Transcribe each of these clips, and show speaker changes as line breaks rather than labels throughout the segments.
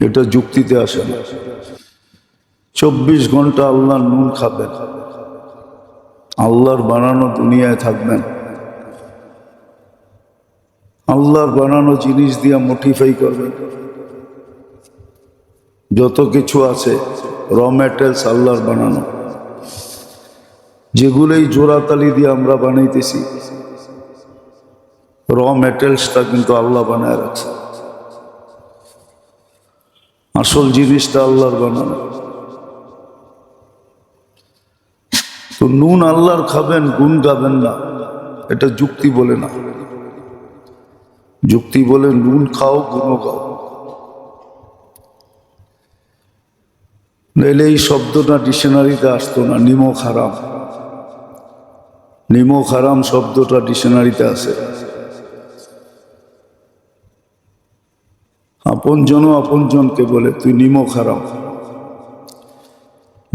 এটা যুক্তিতে আসে না। চব্বিশ ঘণ্টা আল্লাহর নুন খাবেন। আল্লাহর বানানো দুনিয়ায় থাকবেন। আল্লাহর বানানো জিনিস দিয়ে মোটিফাই করবেন। যত কিছু আছে র ম্যাটেরিয়ালস আল্লাহর বানানো। যেগুলোই জোড়াতালি দিয়ে আমরা বানাইতেছি র ম্যাটেরিয়ালসটা কিন্তু আল্লাহ বানায় রাখছে। আসল জিনিসটা আল্লাহর বানানো। তো নুন আল্লাহর খাবেন, গুণ গাবেন না। এটা যুক্তি বলে না। যুক্তি বলে নুন খাও, গুণও গাও নইলে এই শব্দটা ডিকশনারিতে আসতো না নিমক হারাম। নিমক হারাম শব্দটা ডিকশনারিতে আছে আপনজনও আপনজনকে বলে, তুই নিমক হারাম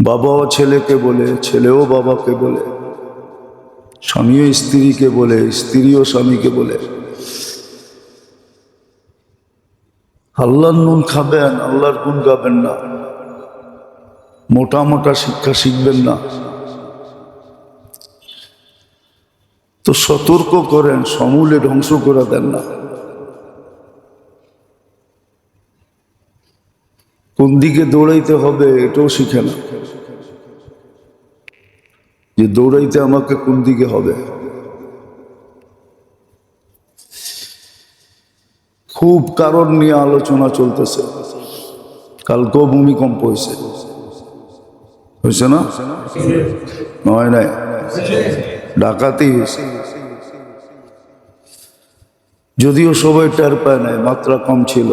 বাবাও ছেলেকে বলে, ছেলেও বাবাকে বলে। স্বামীও স্ত্রীকে বলে, স্ত্রীও স্বামীকে বলে। আল্লাহর নুন খাবেন, আল্লাহর গুণ গাবেন না। মোটা মোটা শিক্ষা শিখবেন না। তো সতর্ক করেন, সমূলে ধ্বংস করে দেন না। কোন দিকে দৌড়াইতে হবে এটাও শিখে না। যে দৌড়াইতে আমাকে কোন দিকে হবে? খুব কারণ নিয়ে আলোচনা চলতেছে। কালকেও ভূমিকম্প হয়েছে। হয়েছে না? নয় নাই? ডাকাতি হয়েছে। যদিও সবাই টের পায় নাই, মাত্রা কম ছিল।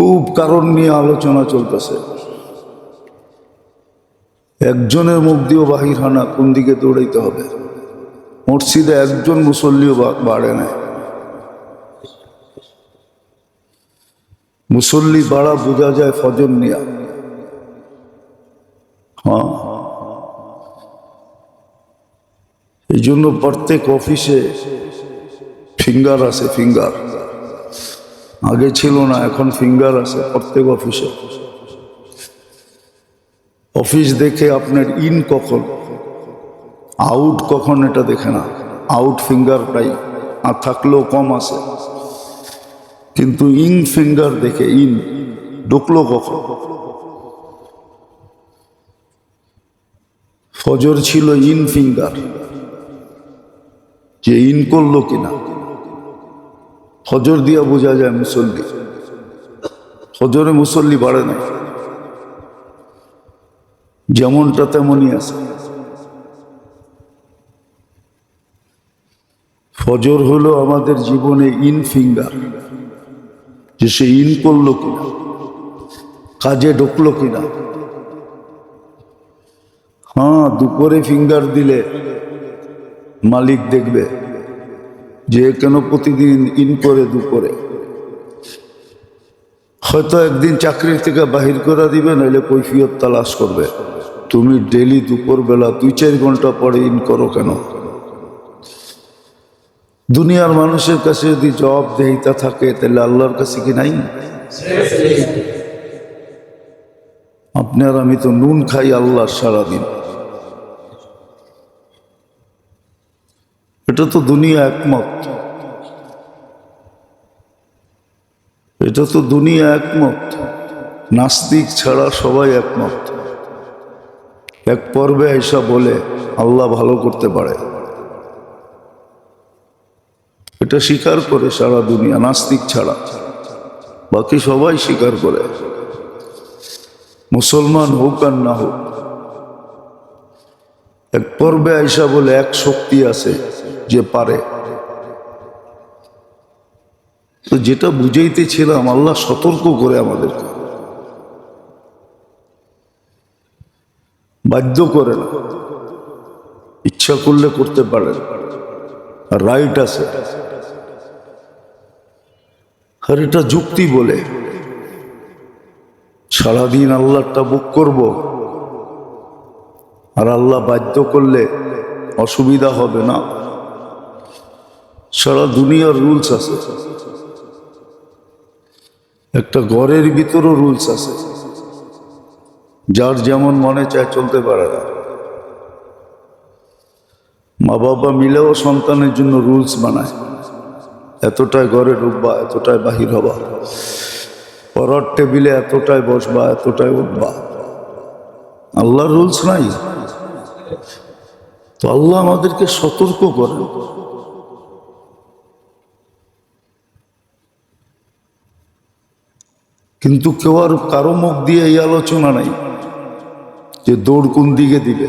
খুব কারণ নিয়ে আলোচনা চলতেছে। একজনের মুখ দিয়েও বাহির হানা কোন দিকে দৌড়াইতে হবে। মসজিদে একজন মুসল্লিও বাড়ে নাই মুসল্লি বাড়া বোঝা যায় ফজর নিয়া। হ্যাঁ। এই জন্য প্রত্যেক অফিসে ফিঙ্গার আছে, ফিঙ্গার। আগে ছিল না, এখন ফিঙ্গার আছে প্রত্যেক অফিসে অফিস দেখে আপনার ইন কখন আউট কখন এটা দেখে না। আউট ফিঙ্গারটাই আর থাকলেও কম আছে। কিন্তু ইন ফিঙ্গার দেখে ইন ঢুকলো কখন? ফজর ছিল ইন ফিঙ্গার যে ইন করল কিনা? ফজর দিয়া বোঝা যায় মুসল্লি। হজরে মুসল্লি বাড়ে না। যেমনটা তেমনই আছে। ফজর হলো আমাদের জীবনে ইন ফিঙ্গার, যে সে ইন করল কিনা, কাজে ঢুকলো কিনা। হ্যাঁ দুপুরে ফিঙ্গার দিলে মালিক দেখবে। যে কেন প্রতিদিন ইন করে দুপুরে হয়তো একদিন চাকরির থেকে বাহির করে দিবে, নইলে কৈফিয়ত তালাশ করবে। তুমি ডেলি দুপুর বেলা দুই চার ঘণ্টা পরে ইন করো কেন? দুনিয়ার মানুষের কাছে যদি জবাব দেহিতা থাকে, তাহলে আল্লাহর কাছে কি নাই? আপনার আমি তো নুন খাই আল্লাহর সারাদিন। এটা তো দুনিয়া একমত। এটা তো দুনিয়া একমত। নাস্তিক ছাড়া সবাই একমত। এক পর্বে এসা বলে, আল্লাহ ভালো করতে পারে। এটা স্বীকার করে সারা দুনিয়া, নাস্তিক ছাড়া। বাকি সবাই স্বীকার করে। মুসলমান হোক আর না হোক, এক পর্বে আইসা বলে, এক শক্তি আছে। যে পারে। তো যেটা বুঝাইতেছিলাম, আল্লাহ সতর্ক করে আমাদেরকে। বাধ্য করে না। ইচ্ছা করলে করতে পারেন। রাইট আছে। আর এটা যুক্তি বলে। সারাদিন আল্লাহটা বুক করব। আর আল্লাহ বাধ্য করলে অসুবিধা হবে না। সারা দুনিয়ার রুলস আছে। একটা ঘরের ভিতরও রুলস আছে। যার যেমন মনে চায় চলতে পারে না। মা বাবা মিলেও সন্তানের জন্য রুলস বানায়। এতটাই ঘরে ঢুকবা, এতটাই বাহির হবা। পরার টেবিলে এতটাই বসবা, এতটাই উঠবা। আল্লাহর রুলস নাই। তো আল্লাহ আমাদেরকে সতর্ক করেন। কিন্তু কেউ আর কারও মুখ দিয়ে এই আলোচনা নাই যে দৌড় কোন দিকে দিবে।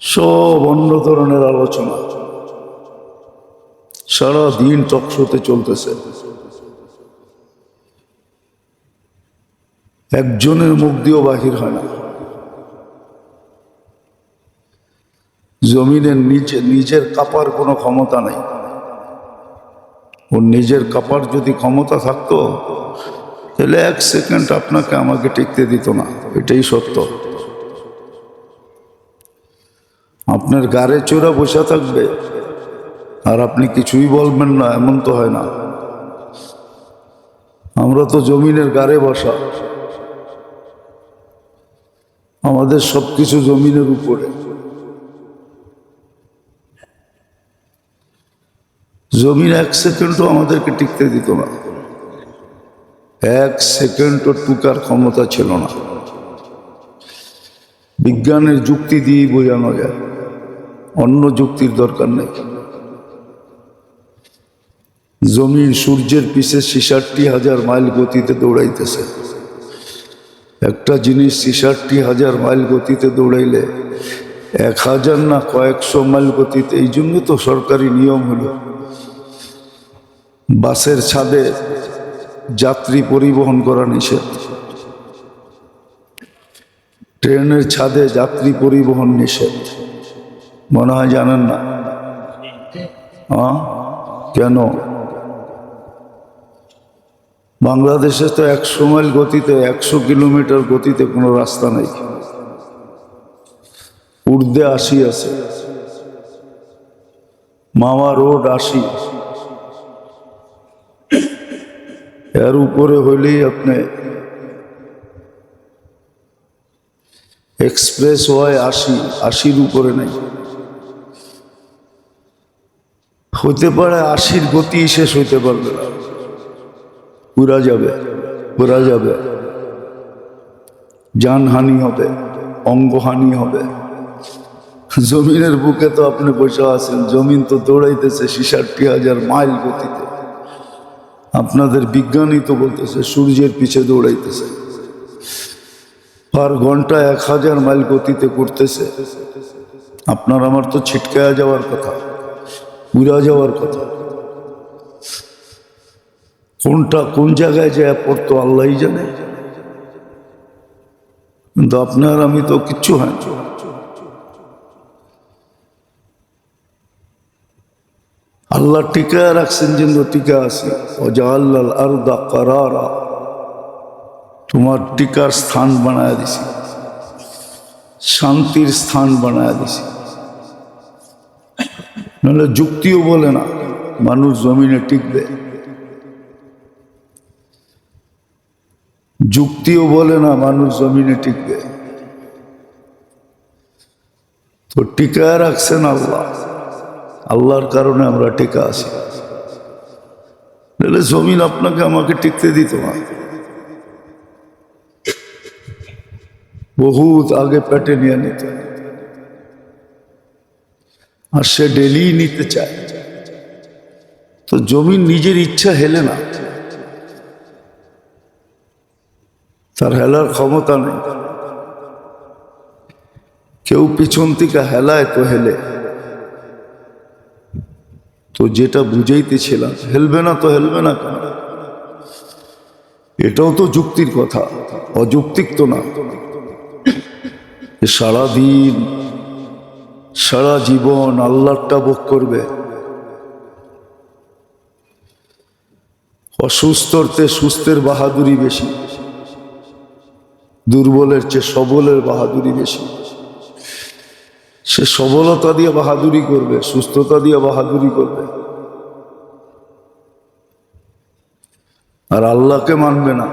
সব অন্য ধরনের আলোচনা। সারা দিন টকশোতে চলতেছে। একজনের মুখ দিয়েও বাহির হয় না। জমিনের নিচে নিজের কাপার কোনো ক্ষমতা নাই। ওর নিজের কাপার যদি ক্ষমতা থাকতো, তাহলে এক সেকেন্ড আপনাকে আমাকে টিকতে দিত না। এটাই সত্য। আপনার গাড়ে চোরা বসে থাকবে, আর আপনি কিছুই বলবেন না, এমন তো হয় না। আমরা তো জমিনের গাড়ে বসা। আমাদের সব কিছু জমিনের উপরে। জমিন এক সেকেন্ডও আমাদেরকে টিকতে দিত না। এক সেকেন্ডও টুকার ক্ষমতা ছিল না। বিজ্ঞানের যুক্তি দিয়েই বোঝানো যায়, অন্য যুক্তির দরকার নেই। জমিন সূর্যের পিছে ছিষট্টি হাজার মাইল গতিতে দৌড়াইতেছে। একটা জিনিস ছিষট্টি হাজার মাইল গতিতে দৌড়াইলে এক হাজার না কয়েকশো মাইল গতিতে, এই জন্য তো সরকারি নিয়ম হলো বাসের ছাদে যাত্রী পরিবহন করা নিষেধ। ট্রেনের ছাদে যাত্রী পরিবহন নিষেধ। মনে হয় জানেন না? কেন? বাংলাদেশে তো একশো মাইল গতিতে, একশো কিলোমিটার গতিতে কোনো রাস্তা নেই। উর্দে আশি আছে। মামা রোড আশি। এর উপরে হইলেই আপনি এক্সপ্রেস ওয়াই আশি, আশির উপরে নেই। হতে পারে আশির গতি শেষ হইতে পারবে না। যাবে পুরা যাবে। যানহানি হবে, অঙ্গহানি হবে। জমিনের বুকে তো আপনি বসে আছেন, জমিন তো দৌড়াইতেছে ছিষট্টি হাজার মাইল গতিতে। আপনাদের বিজ্ঞানী তো বলতেছে, সূর্যের পিছে দৌড়াইতেছে। পার ঘণ্টা এক হাজার মাইল গতিতে করতেছে আপনার আমার তো ছিটকায়া যাওয়ার কথা, উড়া যাওয়ার কথা। কোনটা কোন জায়গায় যায় পড়তো আল্লাহ জানে। কিন্তু আপনার আমি তো কিচ্ছু হয় না। আল্লাহ টিকা রাখছেন জন্য টিকা আছে। অজাল্লাল আরদা কারারা। তোমার টিকার স্থান বানায় দিছি। শান্তির স্থান বানায় দিছি। নাহলে যুক্তিও বলে না, মানুষ জমিনে টিকবে। যুক্তিও বলে না, মানুষ জমিনে টিকবে। তো টিকা রাখছেন আল্লাহ। আল্লাহর কারণে আমরা টিকা আছি। নাহলে জমিন আপনাকে আমাকে টিকতে দিত না। বহুত আগে পেটে নিয়ে নিত। আর সে ডেলি নিতে চায়। তো জমিন নিজের ইচ্ছা হেলে না। তার হেলার ক্ষমতা নেই। কেউ পিছন থেকে হেলায় তো হেলে। তো যেটা বুঝাইতেছিলাম হেলবে না তো হেলবে না কেন? এটাও তো যুক্তির কথা, অযৌক্তিক তো না। সারাদিন, সারা জীবন আল্লাহটা ভোগ করবে। অসুস্থরতে সুস্থের বাহাদুরি বেশি, দুর্বলের চেয়ে সবলের বাহাদুরি বেশি। সে সবলতা দিয়ে বাহাদুরি করবে, সুস্থতা দিয়ে বাহাদুরি করবে। আর আল্লাহকে মানবে না।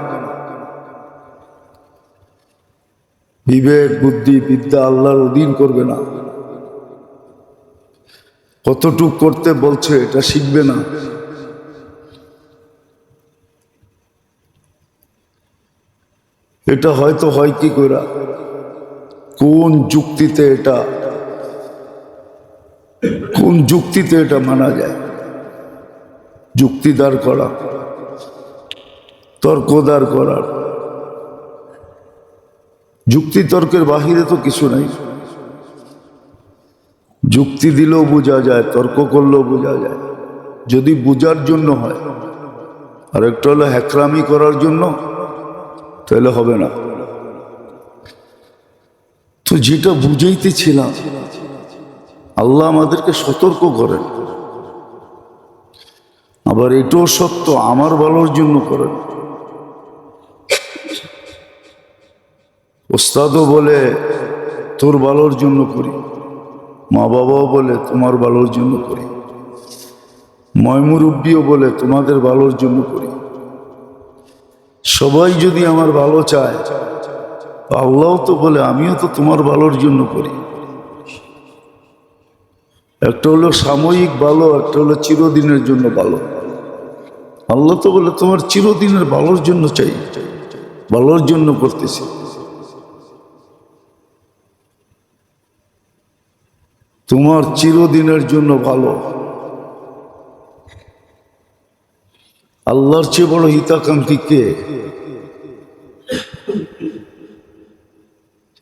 বিবেক, বুদ্ধি, বিদ্যা আল্লাহর অধীন করবে না। কতটুক করতে বলছে এটা শিখবে না। এটা হয়তো হয় কি করে কোন যুক্তিতে এটা কোন যুক্তিতে এটা মানা যায়? যুক্তি দাঁড় করা, তর্ক দাঁড় করার যুক্তি তর্কের বাহিরে তো কিছু নাই। যুক্তি দিলেও বোঝা যায়, তর্ক করলেও বোঝা যায়। যদি বোঝার জন্য হয় আর একটা হলো হ্যাকরামি করার জন্য, তাহলে হবে না। তো যেটা বুঝাইতেছিলাম আল্লাহ আমাদেরকে সতর্ক করেন। আবার এটাও সত্য, আমার ভালোর জন্য করেন। ওস্তাদও বলে, তোর ভালোর জন্য করি। মা বাবাও বলে, তোমার ভালোর জন্য করি। ময়মুরব্বিও বলে, তোমাদের ভালোর জন্য করি। সবাই যদি আমার ভালো চায় আল্লাহ তো বলে, আমিও তো তোমার ভালোর জন্য করি। একটা হলো সাময়িক ভালো, একটা হলো চিরদিনের জন্য ভালো। আল্লাহ তো বলে, তোমার চিরদিনের ভালোর জন্য চাই, ভালোর জন্য করতেছি। তোমার চিরদিনের জন্য ভালো। আল্লাহর চেয়ে বড় হিতাকাঙ্ক্ষী কে?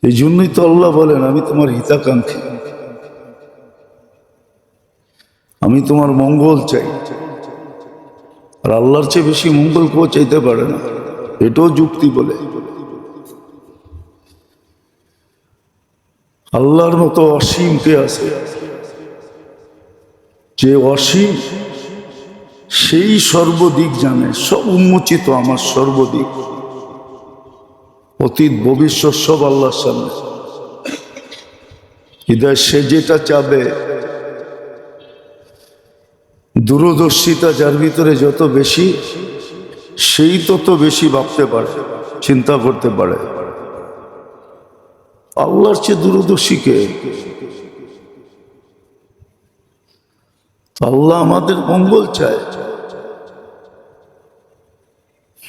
এই জন্যই তো আল্লাহ বলেন, আমি তোমার হিতাকাঙ্ক্ষী। আমি তোমার মঙ্গল চাই। আর আল্লাহর চেয়ে বেশি মঙ্গল কেউ চাইতে পারে না। এটাও যুক্তি বলে। আল্লাহর মতো অসীম কে আছে? যে অসীম, সেই সর্বদিক জানে, সব উন্মোচিত আমার সর্বদিক। অতীত, ভবিষ্যৎ, সব আল্লাহর সামনে। সে যেটা চাবে দূরদর্শিতা যার ভিতরে যত বেশি, সেই তত বেশি ভাবতে পারে, চিন্তা করতে পারে। আল্লাহর চেয়ে দূরদর্শীকে আল্লাহ আমাদের মঙ্গল চায়।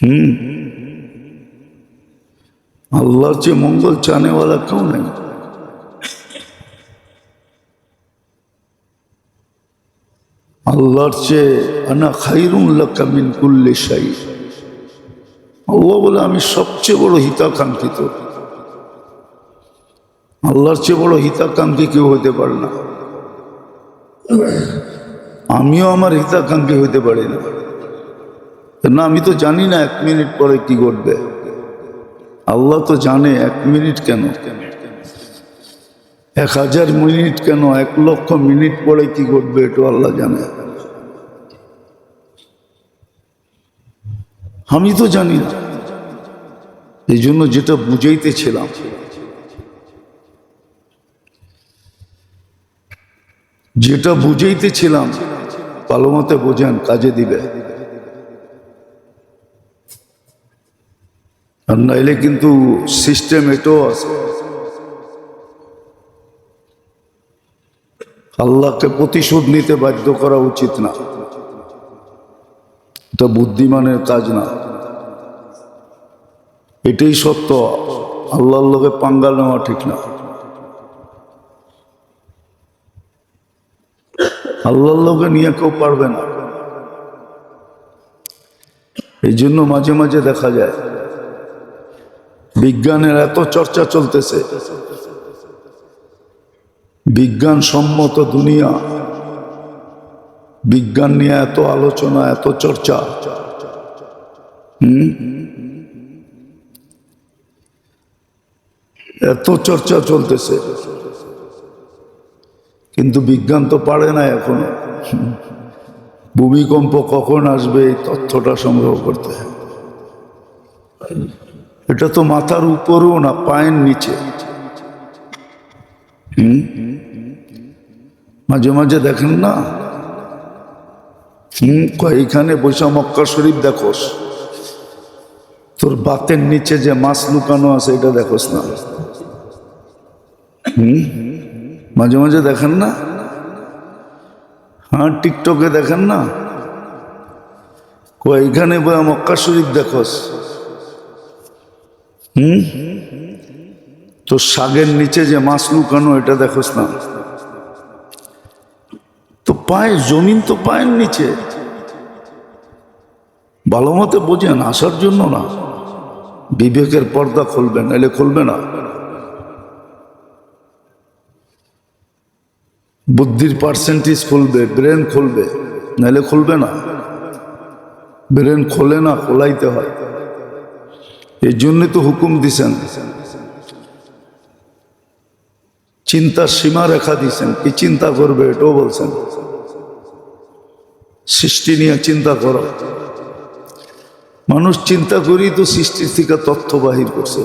হুম। আল্লাহর চেয়ে মঙ্গল চানেওয়ালা কেউ নেই। আল্লাহর চেয়ে আনা খাইরুল্লাহ কামিন কুল্লে সাই আল্লাহ বলে, আমি সবচেয়ে বড় হিতাকাঙ্ক্ষিত। আল্লাহর চেয়ে বড় হিতাকাঙ্ক্ষী কেউ হতে পারে না। আমিও আমার হিতাকাঙ্ক্ষী হতে পারি না। না আমি তো জানি না এক মিনিট পরে কি ঘটবে। আল্লাহ তো জানে এক মিনিট কেন কেন। এক হাজার মিনিট কেন? এক লক্ষ মিনিট পরে কি ঘটবে এটা আল্লাহ জানে। আমি তো জানি না। এই জন্য যেটা বুঝাইতেছিলাম। যেটা বুঝাইতেছিলাম, ভালো মতে বোঝেন, কাজে দিবে। আর নাইলে কিন্তু সিস্টেম এটাও আছে। আল্লাহকে প্রতিশোধ নিতে বাধ্য করা উচিত না। এটা বুদ্ধিমানের কাজ না। এটাই সত্য। আল্লাহর লোকে পাঙ্গাল নেওয়া ঠিক না। আল্লাহর লোকে নিয়ে কেউ পারবে না। এই জন্য মাঝে মাঝে দেখা যায়, বিজ্ঞানের এত চর্চা চলতেছে বিজ্ঞান সম্মত দুনিয়া। বিজ্ঞান নিয়ে এত আলোচনা, এত চর্চা। এত চর্চা চলতেছে। কিন্তু বিজ্ঞান তো পারে না এখনও। ভূমিকম্প কখন আসবে, এই তথ্যটা সংগ্রহ করতে এটা তো মাথার উপরও না, পায়ের নিচে। মাঝে মাঝে দেখেন না? এইখানে বৈশা মক্কা শরীফ দেখোস। তোর বাতের নিচে যে মাছ লুকানো আছে, এটা দেখোস না। মাঝে মাঝে দেখেন না? হ্যাঁ টিকটকে দেখেন না? এইখানে মক্কা শরীফ দেখোস। হুম? তো শাগের নিচে যে মাছ লুকানো, এটা দেখোস না? তো পায়ের জমিন তো পায়ের নিচে। ভালো মতে বোঝেন, আসার জন্য না। বিবেকের পর্দা খুলবেন এলে খুলবে না। বুদ্ধির পার্সেন্টেজ খুলবে ব্রেন খুলবে নাহলে খুলবে না। ব্রেন খোলে না, খোলাইতে হয়। এই জন্যই তো হুকুম দিছেন। চিন্তার সীমা রেখা দিয়েছেন। কি চিন্তা করবে এটাও বলছেন। সৃষ্টি নিয়ে চিন্তা করো। মানুষ চিন্তা করেই তো সৃষ্টির থেকে তথ্য বাহির করছে।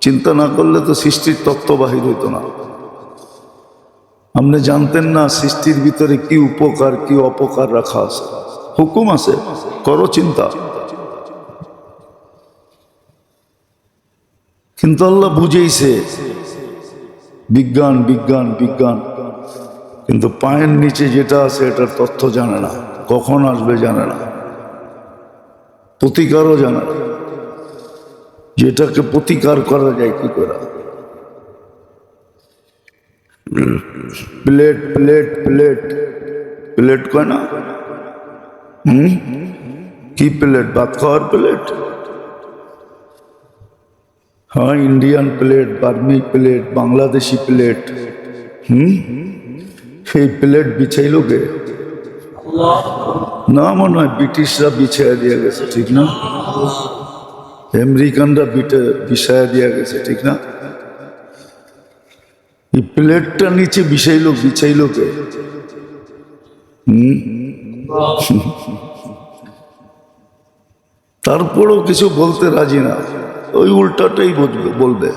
চিন্তা না করলে তো সৃষ্টির তত্ত্ব বাহির হইতো না। আপনি জানতেন না সৃষ্টির ভিতরে কি উপকার, কি অপকার রাখা আছে। হুকুম আছে, করো চিন্তা। কিন্তু আল্লাহ বুঝেইছে বিজ্ঞান বিজ্ঞান বিজ্ঞান। কিন্তু পায়ের নিচে যেটা আছে, এটার তথ্য জানে না। কখন আসবে জানে না। প্রতিকারও জানে না। যেটাকে প্রতিকার করা যায় কি করে? Plate plate plate. প্লেট কয় না? কি প্লেট? ভাত খাওয়ার প্লেট? হ্যাঁ ইন্ডিয়ান প্লেট বার্মি প্লেট বাংলাদেশি প্লেট হুম? সেই প্লেট বিছাইল কে? না মনে হয় ব্রিটিশরা বিছাইয়া দিয়ে গেছে, ঠিক না? আমেরিকানরা বিটে, বিছাইয়া দিয়ে গেছে, ঠিক না? এই প্লেটটা নিচে বিছাইল বিছাইল কে? হুম? তারপরেও কিছু বলতে রাজি না। ওই উল্টাটাই বুঝবে, বলবে।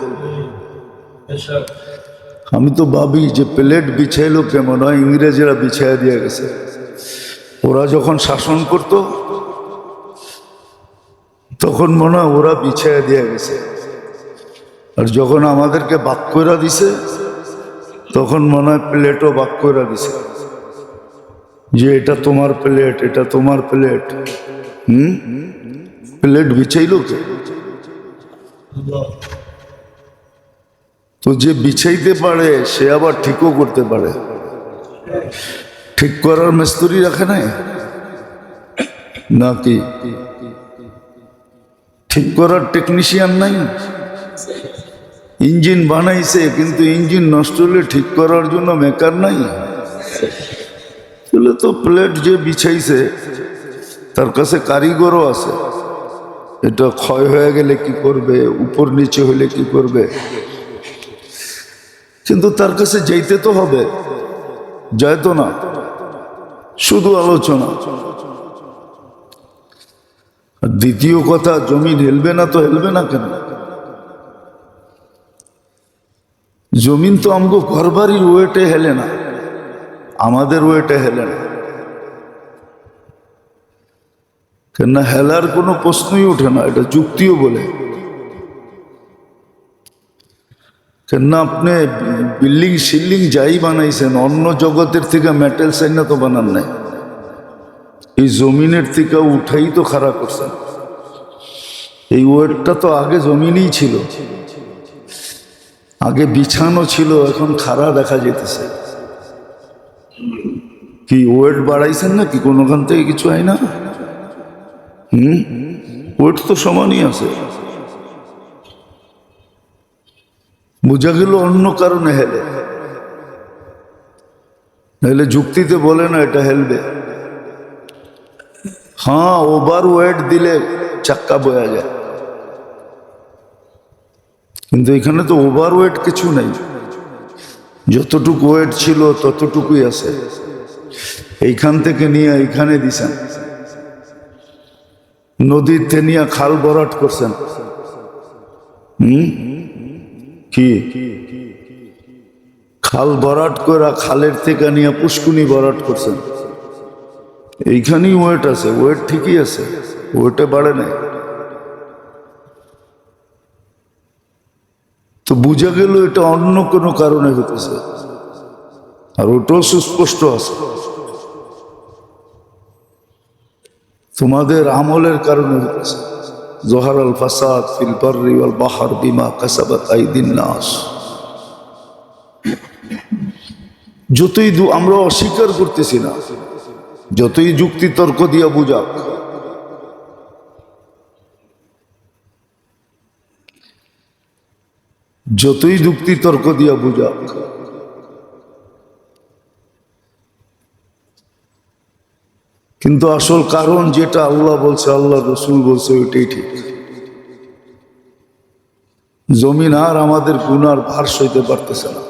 আমি তো ভাবি যে প্লেট বিছাইলো কেমন হয় ইংরেজরা বিছাইয়া দিয়ে গেছে। ওরা যখন শাসন করত, তখন মনে হয় ওরা বিছাইয়া দিয়ে গেছে। আর যখন আমাদেরকে বাক করে দিছে, তখন মনে হয় প্লেটও বাক করে দিছে। যে এটা তোমার প্লেট, এটা তোমার প্লেট। হুম? প্লেট বিছাইলো কে? তো যে বিছাইতে পারে, সে আবার ঠিকও করতে পারে। ঠিক করার মিস্ত্রি রাখে নাই? নাকি ঠিক করার টেকনিশিয়ান নাই? ইঞ্জিন বানাইছে, কিন্তু ইঞ্জিন নষ্ট হলে ঠিক করার জন্য মেকার নাই? তাহলে তো প্লেট যে বিছাইছে, তার কাছে কারিগরও আছে। এটা ক্ষয় হয়ে গেলে কি করবে? উপর নিচে হলে কি করবে? কিন্তু তার কাছে যেতে তো হবে। যায় তো না। শুধু আলোচনা। দ্বিতীয় কথা জমি হেলবে না তো হেলবে না কেন? জমিন তো আমগো ঘরবাড়ির ওয়েটে হেলে না। আমাদের ওয়েটে হেলে না। কেননা হেলার কোনো প্রশ্নই ওঠে না, এটা যুক্তিও বলে। কেননা আপনি বিল্ডিং শিল্ডিং যাই বানাইছেন, অন্য জগতের থেকে মেটেল সাইনা তো বানান নাই। এই জমিনের থেকে উঠাই তো খারাপ করছেন। এই ওয়েটটা তো আগে জমিনেই ছিল। আগে বিছানো ছিল, এখন খাড়া দেখা যেতেছে। কি ওয়েট বাড়াইছেন না কি কোনোখান থেকে কিছু হয় না? হুম? ওয়েট তো সমানই আছে। বোঝা গেল অন্য কারণে হেলে। নাহলে যুক্তিতে বলে না এটা হেলবে। হ্যাঁ ওভার ওয়েট দিলে চাক্কা বয়া যায়। কিন্তু এখানে তো ওভার ওয়েট কিছু নেই। যতটুকু ওয়েট ছিল ততটুকুই আছে। এইখান থেকে নিয়ে এইখানে দিছেন। নদীর থেকে নিয়ে খাল ভরাট করছেন। কি? খাল ভরাট করে খালের থেকে নিয়ে পুষ্কুনি ভরাট করছেন। এইখানেই ওয়েট আছে, ওয়েট ঠিকই আছে, ওয়েটে বাড়ে নাই। তো বুঝা গেল এটা অন্য কোনো কারণে হতেছে আর ওটাও সুস্পষ্ট আছে। তোমাদের আমলের কারণে জোহার আল ফাসাদ ফিল বাররি বাহার বিমা কাসাবাত আইদিন নাস। যতই আমরা অস্বীকার করতেছি না, যতই যুক্তি তর্ক দিয়া বুঝাক, যতই যুক্তি তর্ক দিয়া বুঝাক কিন্তু আসল কারণ যেটা আল্লাহ বলছে, আল্লাহ রসুল বলছে, ওইটাই ঠিক। জমিন আর আমাদের গুনার ভার সইতে পারতেছে না।